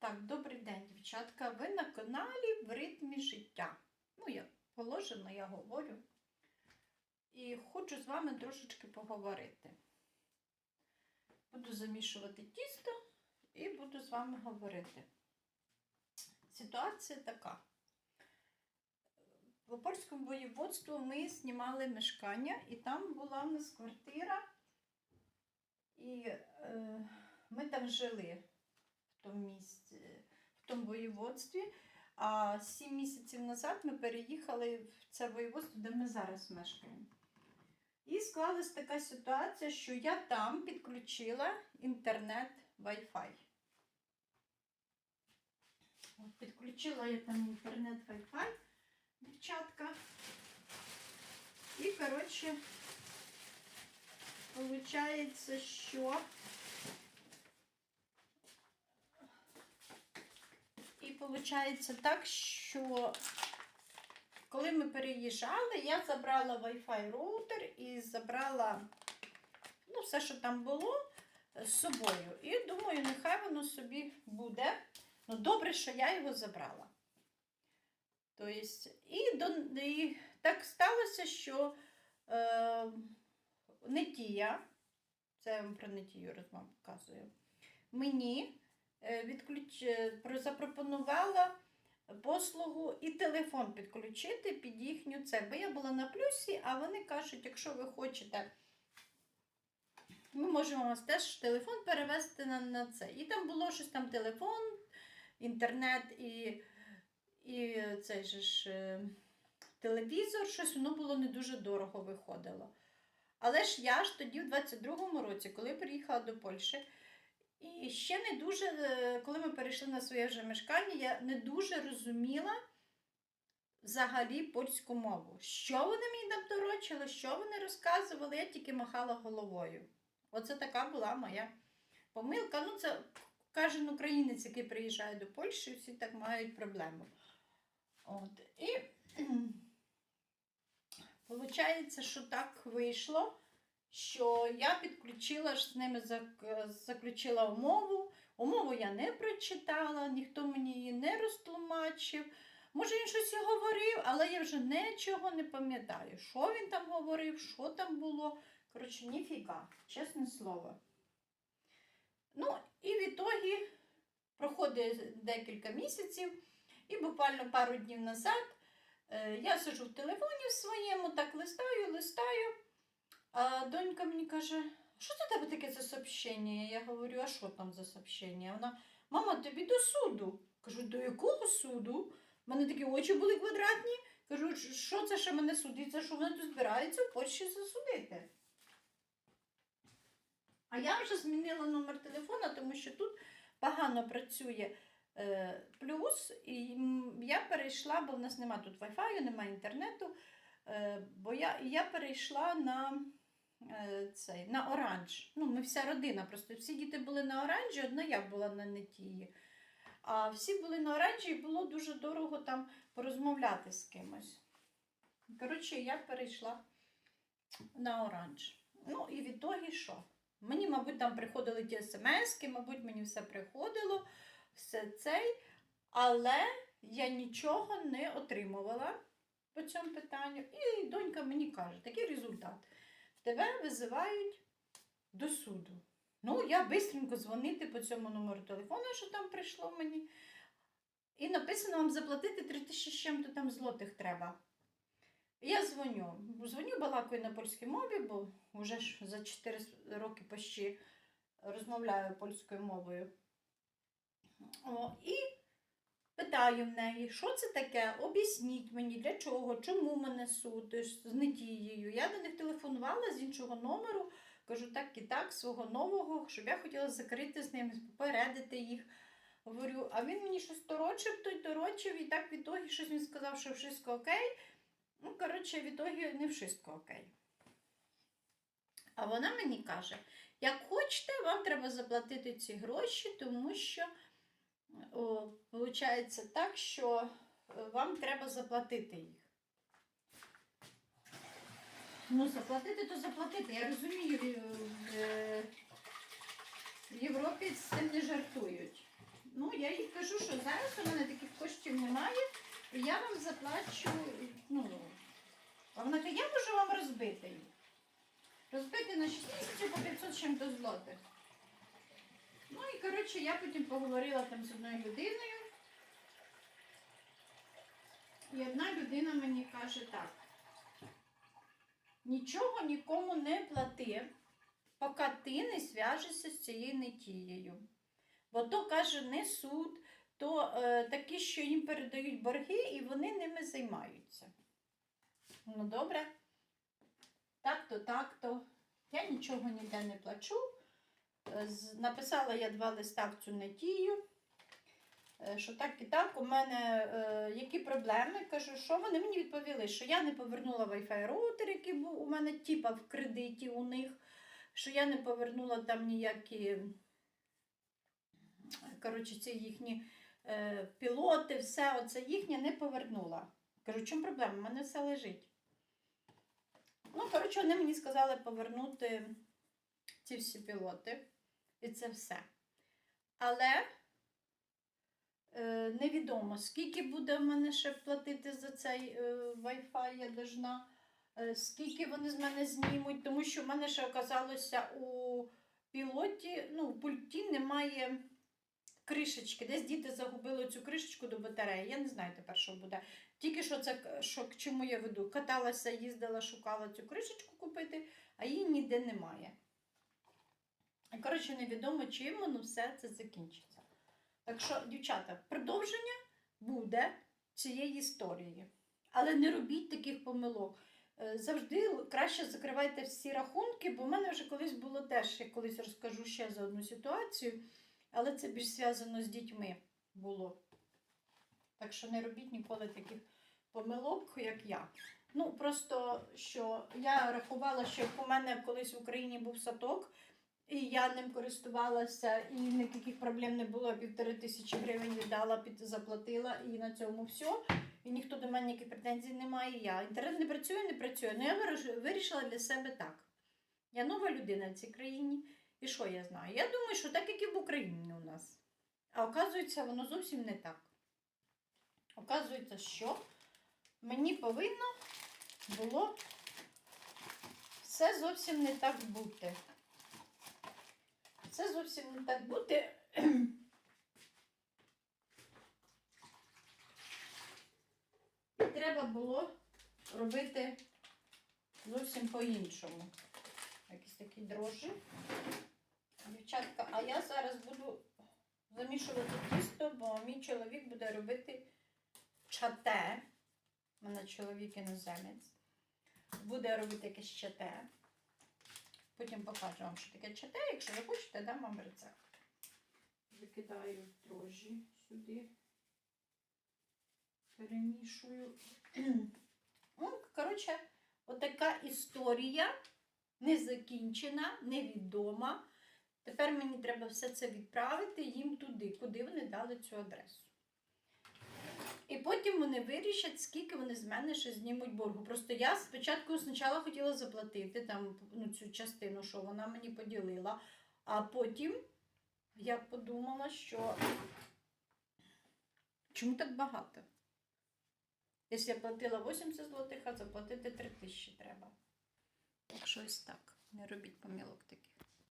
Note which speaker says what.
Speaker 1: Так, добрий день, дівчатка. Ви на каналі в ритмі життя. Ну, як положено, я говорю. І хочу з вами трошечки поговорити. Буду замішувати тісто і буду з вами говорити. Ситуація така. В Опольському воєводстві ми знімали мешкання, і там була в нас квартира, і е, ми там жили в тому місці, в тому воєводстві. А сім місяців назад ми переїхали в це воєводство, де ми зараз мешкаємо. І склалась така ситуація, що я там підключила інтернет Wi-Fi. От підключила я там інтернет Wi-Fi, дівчатка. І, коротше, виходить, що І виходить так, що коли ми переїжджали, я забрала Wi-Fi роутер і забрала ну, все, що там було, з собою. І думаю, нехай воно собі буде. Ну, добре, що я його забрала. Тобто, і, до, і так сталося, що е, Нетія, це я вам про Нетію розмову показую, мені відключ... е, запропонувала послугу і телефон підключити під їхню це. Бо я була на плюсі, а вони кажуть, якщо ви хочете, ми можемо вас теж телефон перевести на, на це. І там було щось там телефон, інтернет і, і цей же ж е, телевізор, щось воно було не дуже дорого виходило. Але ж я ж тоді, в 22-му році, коли приїхала до Польщі, і ще не дуже, е, коли ми перейшли на своє вже мешкання, я не дуже розуміла взагалі польську мову. Що вони мені там доручили, що вони розказували, я тільки махала головою. Оце така була моя помилка. Ну, це кожен українець, який приїжджає до Польщі, всі так мають проблему. От. І виходить, що так вийшло що я підключила ж з ними заключила умову. Умову я не прочитала, ніхто мені її не розтлумачив. Може, він щось і говорив, але я вже нічого не пам'ятаю, що він там говорив, що там було. Коротше, ніфіга, чесне слово. Ну, і в ітогі проходить декілька місяців, і буквально пару днів назад е, я сиджу в телефоні в своєму, так листаю, листаю. А донька мені каже, що це тебе таке за сообщення? Я говорю, а що там за сообщення? Вона, мама, тобі до суду. Кажу, до якого суду? У мене такі очі були квадратні. Кажу, що це ще мене судить? Це що вони тут збираються в Польщі засудити? А я вже змінила номер телефона, тому що тут погано працює е, плюс, і я перейшла, бо в нас нема тут Wi-Fi, немає інтернету. Е, бо я, я перейшла на цей, на оранж. Ну, ми вся родина, просто всі діти були на оранжі, одна я була на нетії. А всі були на оранжі і було дуже дорого там порозмовляти з кимось. Коротше, я перейшла на оранж. Ну, і в ітогі що? Мені, мабуть, там приходили ті смски, мабуть, мені все приходило, все цей, але я нічого не отримувала по цьому питанню. І донька мені каже, такий результат. Тебе визивають до суду. Ну, я бистренько дзвонити по цьому номеру телефону, що там прийшло мені. І написано вам заплатити 3 тисячі з чим-то там злотих треба. Я дзвоню. Дзвоню балакаю на польській мові, бо вже ж за 4 роки почти розмовляю польською мовою. О, і Питаю в неї, що це таке? Об'ясніть мені, для чого, чому мене судиш з Недією. Я до них телефонувала з іншого номеру, кажу так і так, свого нового, щоб я хотіла закрити з ними, попередити їх. Говорю, а він мені щось торочив, той торочив, і так в ітогі щось він сказав, що все окей. Ну, коротше, в ітогі не все окей. А вона мені каже: як хочете, вам треба заплатити ці гроші, тому що. Получається так, що е, вам треба заплатити їх. Ну, заплатити, то заплатити. Я розумію, е, е, в Європі з цим не жартують. Ну, я їй просто в мене таких коштів немає, і я вам заплачу, ну, а вона каже, я можу вам розбити їх. Розбити на 6 місяців по 500 чим-то злотих. Ну і коротше, я потім поговорила там з одною людиною. І одна людина мені каже так. Нічого нікому не плати, поки ти не зв'яжешся з цією нетією. Бо то каже не суд, то е, такі, що їм передають борги, і вони ними займаються. Ну, добре. Так-то, так-то. Я нічого ніде не плачу. Написала я два листа в цю нетію. е, Що так і так, у мене е, які проблеми? Кажу, що вони мені відповіли, що я не повернула Wi-Fi роутер, який був у мене типа в кредиті у них, що я не повернула там ніякі коротше, ці їхні е, пілоти, все оце їхнє не повернула. Кажу, чому проблема? У мене все лежить. Ну, коротше, вони мені сказали повернути ці всі пілоти. І це все. Але е, невідомо, скільки буде в мене ще платити за цей е, Wi-Fi, я должна, е, скільки вони з мене знімуть, тому що в мене ще оказалося у пілоті, ну, в пульті немає кришечки. Десь діти загубили цю кришечку до батареї. Я не знаю тепер, що буде. Тільки що це що, к чому я веду. Каталася, їздила, шукала цю кришечку купити, а її ніде немає. Коротше, невідомо, чим воно все це закінчиться. Так що, дівчата, продовження буде цієї історії. Але не робіть таких помилок. Е, Завжди краще закривайте всі рахунки, бо в мене вже колись було теж, я колись розкажу ще за одну ситуацію, але це більш зв'язано з дітьми було. Так що не робіть ніколи таких помилок, як я. Ну, просто що я рахувала, що у мене колись в Україні був садок, і я ним користувалася, і ніяких проблем не було. Півтори тисячі гривень віддала, під, заплатила, і на цьому все. І ніхто до мене ніяких претензій не має. Я. Інтернет не працює, не працює. Ну я вирішила для себе так. Я нова людина в цій країні. І що я знаю? Я думаю, що так, як і в Україні у нас. А оказується, воно зовсім не так. Оказується, що мені повинно було все зовсім не так бути. Це зовсім не так бути. І треба було робити зовсім по-іншому. Якісь такі дрожжі. Дівчатка, а я зараз буду замішувати тісто, бо мій чоловік буде робити чате. У мене чоловік іноземець. Буде робити якесь чате. Потім покажу вам, що таке чате. Якщо ви хочете, дам вам рецепт. Викидаю дрожжі сюди. Перемішую. Ну, коротше, отака історія не закінчена, невідома. Тепер мені треба все це відправити їм туди, куди вони дали цю адресу. І потім вони вирішать, скільки вони з мене ще знімуть боргу. Просто я спочатку спочатку хотіла заплатити там ну, цю частину, що вона мені поділила. А потім я подумала, що чому так багато? Якщо я платила 80 злотих, а заплатити 3 тисячі треба. Так що ось так. Не робіть помилок таких.